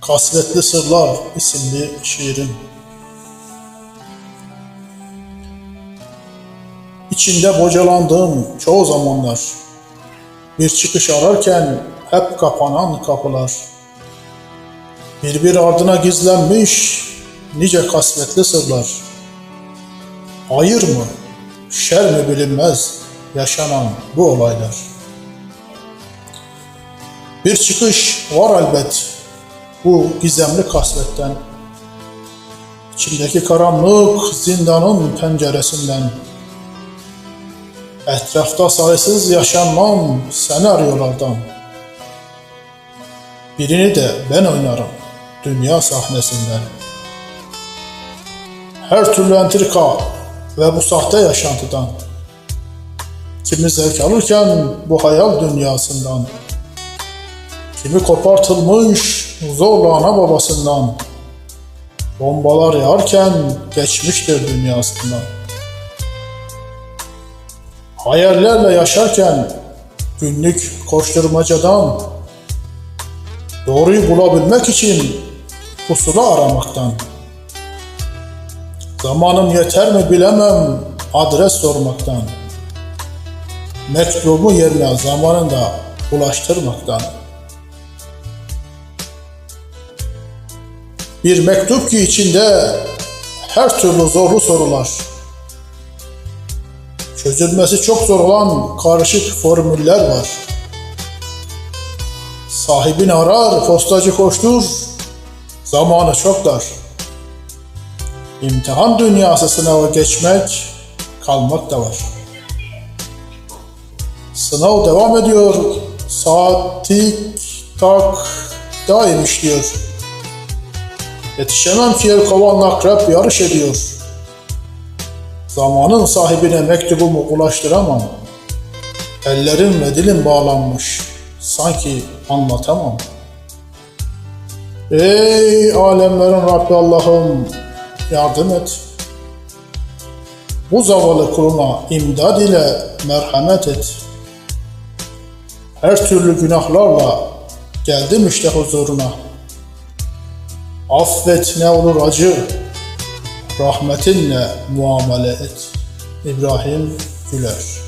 Kasvetli Sırlar isimli şiirim. İçinde bocalandığım çoğu zamanlar, bir çıkış ararken hep kapanan kapılar. Birbir ardına gizlenmiş nice kasvetli sırlar. Hayır mı, şer mi bilinmez yaşanan bu olaylar. Bir çıkış var elbet bu gizemli kasvetten. İçimdeki karanlık zindanın penceresinden. Etrafta sayısız yaşanmam senaryolardan. Birini de ben oynarım dünya sahnesinden. Her türlü entrika ve bu sahte yaşantıdan. Kimi zevk alırken bu hayal dünyasından. Kimi kopartılmış zorla ana babasından. Bombalar yağarken geçmiştir dünyasından. Hayallerle yaşarken günlük koşturmacadan doğruyu bulabilmek için pusula aramaktan. Zamanım yeter mi bilemem adres sormaktan. Mektubu yerine zamanında ulaştırmaktan. Bir mektup ki içinde her türlü zorlu sorular. Çözülmesi çok zor olan karışık formüller var. Sahibini arar, postacı koştur, zamanı çok dar. İmtihan dünyası sınavı geçmek, kalmak da var. Sınav devam ediyor, saat tik tak daim işliyor. Yetişemem el kovanla akrep yarış ediyor. Zamanın sahibine mektubumu ulaştıramam. Ellerim ve dilim bağlanmış. Sanki anlatamam. Ey alemlerin Rabbi Allah'ım yardım et. Bu zavallı kuluna imdad ile merhamet et. Her türlü günahlarla geldim işte huzuruna. Affet ne olur acı, rahmetinle muamele et. İbrahim Güler